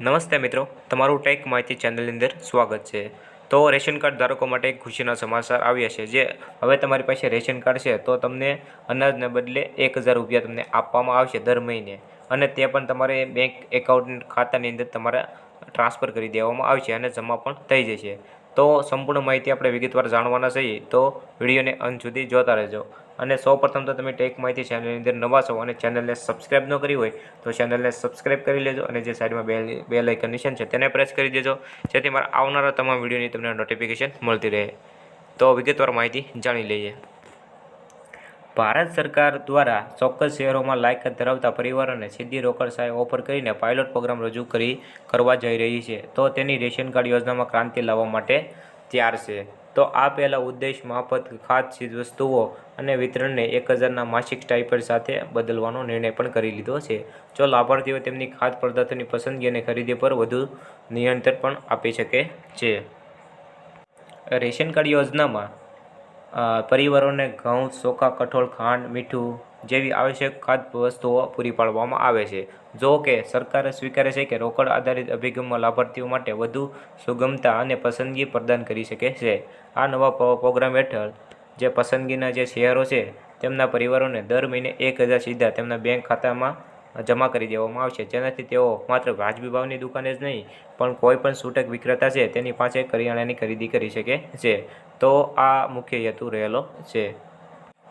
નમસ્તે મિત્રો, તમારું ટેક માહિતી ચેનલની અંદર સ્વાગત છે. તો રેશન કાર્ડ ધારકો માટે એક ખુશીના સમાચાર આવ્યા છે જે હવે તમારી પાસે રેશન કાર્ડ છે તો તમને અનાજને બદલે એક હજાર રૂપિયા તમને આપવામાં આવશે દર મહિને. અને તે પણ તમારે બેંક એકાઉન્ટ ખાતાની અંદર તમારે ટ્રાન્સફર કરી દેવામાં આવશે અને જમા પણ થઈ જશે. તો સંપૂર્ણ માહિતી આપણે વિગતવાર જાણવાના છીએ. તો વિડીયોને અંત સુધી જોતા રહેજો. અને સૌપ્રથમ તો તમે ટેક માહિતી ચેનલની અંદર નવા છો અને ચેનલને સબસ્ક્રાઇબ ન કરી હોય તો ચેનલને સબસ્ક્રાઇબ કરી લેજો અને જે સાઈડમાં બેલ બેલ આઇકન નિશાન છે તેને પ્રેસ કરી દેજો. જેથી મારા આવનારા તમામ વિડીયોની તમને નોટિફિકેશન મળતી રહે. તો વિગતવાર માહિતી જાણી લઈએ. ભારત સરકાર દ્વારા ચોક્કસ શહેરોમાં લાયકાત ધરાવતા પરિવારોને સીધી રોકડ સહાય ઓફર કરીને પાયલોટ પ્રોગ્રામ રજૂ કરી કરવા જઈ રહી છે. તો તેની રેશન કાર્ડ યોજનામાં ક્રાંતિ લાવવા માટે તૈયાર છે. તો આ પહેલાં ઉદ્દેશ માફત ખાદ ચીજવસ્તુઓ અને વિતરણને એક હજારના માસિક સ્ટાઇપર સાથે બદલવાનો નિર્ણય પણ કરી લીધો છે. જો લાભાર્થીઓ તેમની ખાદ્ય પદાર્થોની પસંદગી અને ખરીદી પર વધુ નિયંત્રણ પણ આપી શકે છે. રેશન કાર્ડ યોજનામાં પરિવારોને ઘઉં ચોખા કઠોળ, ખાંડ, મીઠું જેવી આવશ્યક ખાદ્ય વસ્તુઓ પૂરી પાડવામાં આવે છે. જો કે, સરકારે સ્વીકારે છે કે રોકડ આધારિત અભિગમમાં લાભાર્થીઓ માટે વધુ સુગમતા અને પસંદગી પ્રદાન કરી શકે છે. આ નવા પ્રોગ્રામ હેઠળ જે પસંદગીના જે શેરો છે, તેમના પરિવારોને દર મહિને એક હજાર સીધા તેમના બેંક ખાતામાં જમા કરી દેવામાં આવશે. જેનાથી તેઓ માત્ર વાજબી ભાવની દુકાને જ નહીં, પણ કોઈ પણ છૂટક વિક્રેતા છે, તેની પાસે કરિયાણાની ખરીદી કરી શકે છે. તો આ મુખ્ય હેતુ રહેલો છે.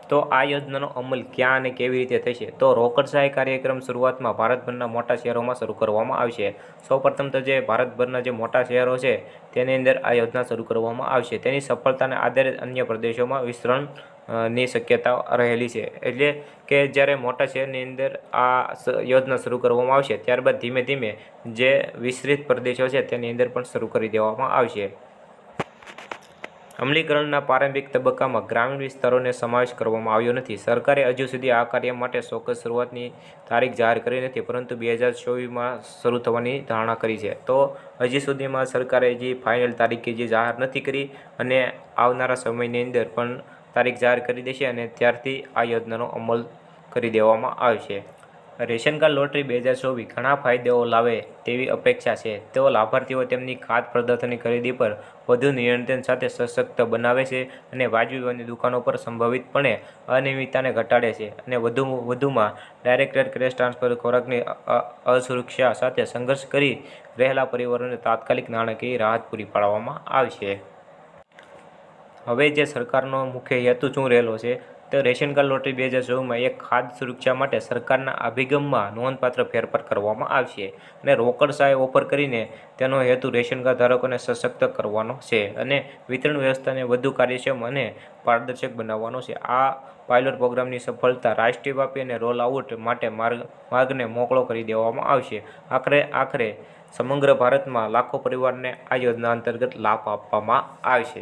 તો આ યોજનાનો અમલ ક્યાં અને કેવી રીતે થશે? તો રોકડ સહાય કાર્યક્રમ શરૂઆતમાં ભારતભરના મોટા શહેરોમાં શરૂ કરવામાં આવશે. સૌપ્રથમ તો જે ભારતભરના જે મોટા શહેરો છે, તેની અંદર આ યોજના શરૂ કરવામાં આવશે. તેની સફળતાને આધારે અન્ય પ્રદેશોમાં વિસ્તરણની શક્યતા રહેલી છે. એટલે કે જ્યારે મોટા શહેરની અંદર આ યોજના શરૂ કરવામાં આવશે, ત્યારબાદ ધીમે ધીમે જે વિસ્તૃત પ્રદેશો છે, તેની અંદર પણ શરૂ કરી દેવામાં આવશે. અમલીકરણના પ્રારંભિક તબક્કામાં ગ્રામીણ વિસ્તારોને સમાવેશ કરવામાં આવ્યો નથી. સરકારે હજુ સુધી આ કાર્ય માટે ચોક્કસ શરૂઆતની તારીખ જાહેર કરી નથી, પરંતુ બે હજાર ચોવીસમાં શરૂ થવાની ધારણા કરી છે. તો હજી સુધીમાં સરકારે જે ફાઇનલ તારીખે જે જાહેર નથી કરી અને આવનારા સમયની અંદર પણ તારીખ જાહેર કરી દેશે અને ત્યારથી આ યોજનાનો અમલ કરી દેવામાં આવશે. રેશન કાર્ડ લોટરી બે હજાર ચોવીસ ઘણા ફાયદાઓ લાવે તેવી અપેક્ષા છે. તેઓ લાભાર્થીઓ તેમની ખાદ્ય પદાર્થોની ખરીદી પર વધુ નિયંત્રણ સાથે સશક્ત બનાવે છે અને વાજબીભાવની દુકાનો પર સંભવિતપણે અનિયમિતતાને ઘટાડે છે અને વધુ વધુમાં ડાયરેક્ટર કેશ ટ્રાન્સફર ખોરાકની અસુરક્ષા સાથે સંઘર્ષ કરી રહેલા પરિવારોને તાત્કાલિક નાણાકીય રાહત પૂરી પાડવામાં આવશે. હવે જે સરકારનો મુખ્ય હેતુ શું રહેલો છે તો રેશન કાર્ડ લોટરી બે હજાર ચોવીસમાં એક ખાદ્ય સુરક્ષા માટે સરકારના અભિગમમાં નોંધપાત્ર ફેરફાર કરવામાં આવશે અને રોકડ સહાય ઓફર કરીને તેનો હેતુ રેશન કાર્ડ ધારકોને સશક્ત કરવાનો છે અને વિતરણ વ્યવસ્થાને વધુ કાર્યક્ષમ અને પારદર્શક બનાવવાનો છે. આ પાયલોટ પ્રોગ્રામની સફળતા રાષ્ટ્રવ્યાપી અને રોલ આઉટ માટે માર્ગ, માર્ગને મોકળો કરી દેવામાં આવશે. આખરે આખરે સમગ્ર ભારતમાં લાખો પરિવારને આ યોજના અંતર્ગત લાભ આપવામાં આવશે.